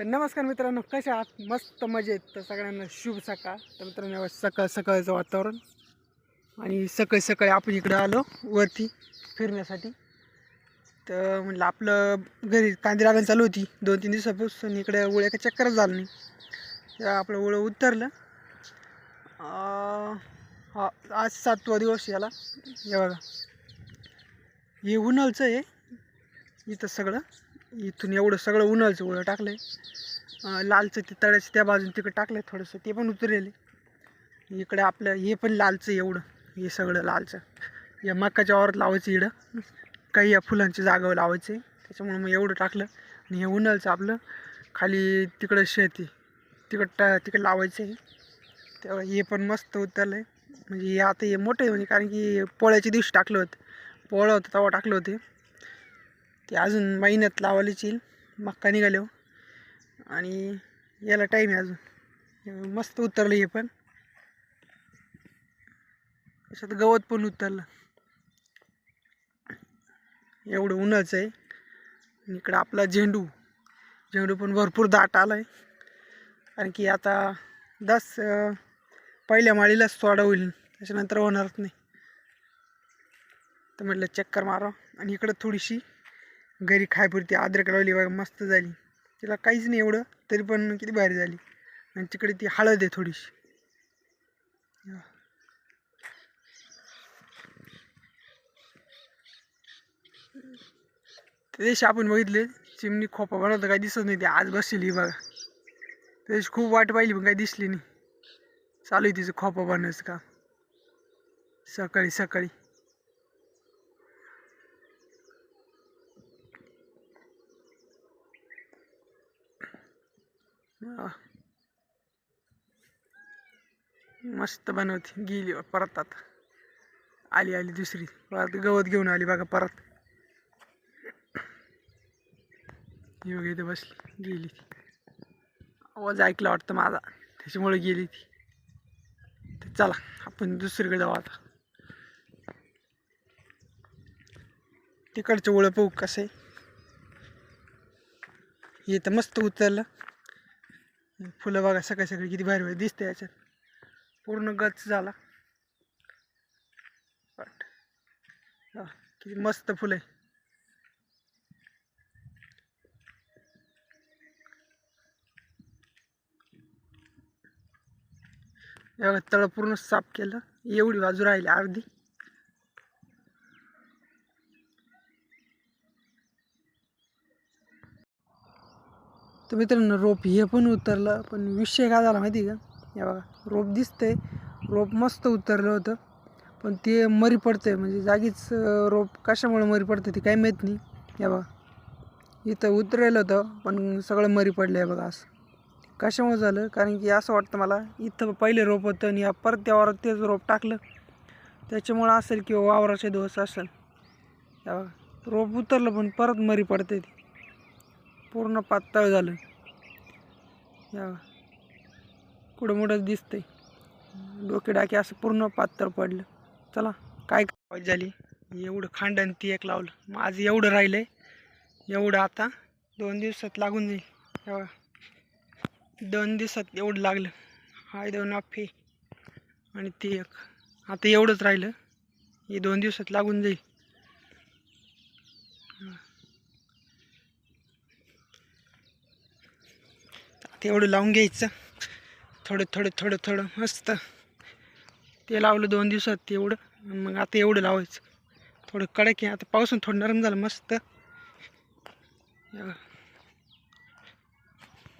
तर नमस्कार मित्रांनो कशा आहात? मस्त मजेत. तर सगळ्यांना शुभ सकाळ. तर मित्रांनो सकाळ सकाळचं वातावरण आणि सकाळी सकाळी आपण इकडे आलो वरती फिरण्यासाठी. तर म्हणलं आपलं घरी कांदी लागण चालू होती दोन तीन दिवसापासून. इकडे ओळ का चक्करच झालं नाही. तर आपलं ओळं उतरलं. हा आज सातवा दिवस याला. हे बघा. हे उन्हाळचं आहे. इथं सगळं. इथून एवढं सगळं उन्हाळचं उळं टाकलं आहे लालचं ते तळ्याचं त्या बाजून तिकडं टाकलं आहे थोडंसं. ते पण उतरेल. इकडे आपलं हे पण लालचं एवढं. हे सगळं लालचं. या मकाच्या वावरात लावायचं इकडं काही या फुलांची जागावर लावायचं. आहे त्याच्यामुळे मग एवढं टाकलं. आणि हे उन्हाळचं आपलं खाली तिकडं शेती. तिकडं टा तिकडं लावायचं आहे तेव्हा हे पण मस्त उतरलं आहे म्हणजे हे आता हे मोठं आहे म्हणजे कारण की पोळ्याच्या दिवशी टाकलं होतं. पोळं होतं तेव्हा टाकलं होते. ते अजून महिन्यात लावायलाच येईल मक्का निघाले हो आणि याला टाईम आहे अजून. मस्त उतरलं हे पण. तसं गवत पण उतरलं. एवढं उन्हाचं आहे. इकडं आपला झेंडू. झेंडू पण भरपूर दाट आला आहे कारण की आता दस पहिल्या माळीलाच सोडा होईल. त्याच्यानंतर होणारच नाही. तर म्हटलं चक्कर मारा आणि इकडं थोडीशी घरी खायपुरती अद्रक लावली बघा मस्त झाली. तिला काहीच नाही एवढं तरी पण किती भारी झाली. आणि तिकडे ती हळद आहे थोडीशी. त्या दिवशी आपण बघितले चिमणी खोपा बनवतं काही दिसत नाही ती आज बसलेली बघा. त्या दिवशी खूप वाट पाहिली पण काही दिसली नाही. चालू आहे तिचं खोपा बनवायचं का सकाळी सकाळी. मस्त बनवते. गेली परत आता. आली आली दुसरी. परत गवत घेऊन आली बघा परत. योग बघा इथे बसली. गेली ती. आवाज ऐकला वाटतं माझा. त्याच्यामुळे गेली ती. तर चला आपण दुसरीकडे जाऊ आता. तिकडचं ओळं पाहू कसं आहे. हे तर मस्त उतरलं. फुलं बघा सकाळी सकाळी किती भारी भारी दिसते याच्यात. पूर्ण गच झाला. किती मस्त फुलं आहे. एवढं तळ पूर्ण साफ केलं. एवढी बाजू राहिली अर्धी. तर मित्रांनो रोप हे पण उतरलं. पण विषय काय झाला माहिती आहे का? हे बघा रोप दिसतंय. रोप मस्त उतरलं होतं. पण ते मरी पडतंय. म्हणजे जागीच रोप कशामुळे मरी पडतं ते काही माहीत नाही. हे बघा इथं उतरेलं होतं पण सगळं मरी पडलं आहे बघा असं. कशामुळे झालं? कारण की असं वाटतं मला इथं पहिले रोप होतं आणि या परत त्या वावरात तेच रोप टाकलं. त्याच्यामुळं असेल किंवा वावराचे दोष असेल. हे बघा रोप उतरलं पण परत मरी पडते ती. पूर्ण पातळ झालं. या कुठं मोठंच दिसतंय. डोके डाके असं पूर्ण पातळ पडलं. चला काय झाली? एवढं खांडण ती एक लावलं. माझं एवढं राहिलंय. एवढं आता दोन दिवसात लागून जाईल. दोन दिवसात एवढं लागलं. हाय दोन अफे आणि ते एक आता एवढंच राहिलं. हे दोन दिवसात लागून जाईल. तेवढं लावून घ्यायचं. थोडं थोडं थोडं थोडं मस्त. ते लावलं दोन दिवसात तेवढं. मग आता एवढं लावायचं. थोडं कडक आहे. आता पाऊस थोडं नरम झालं मस्त.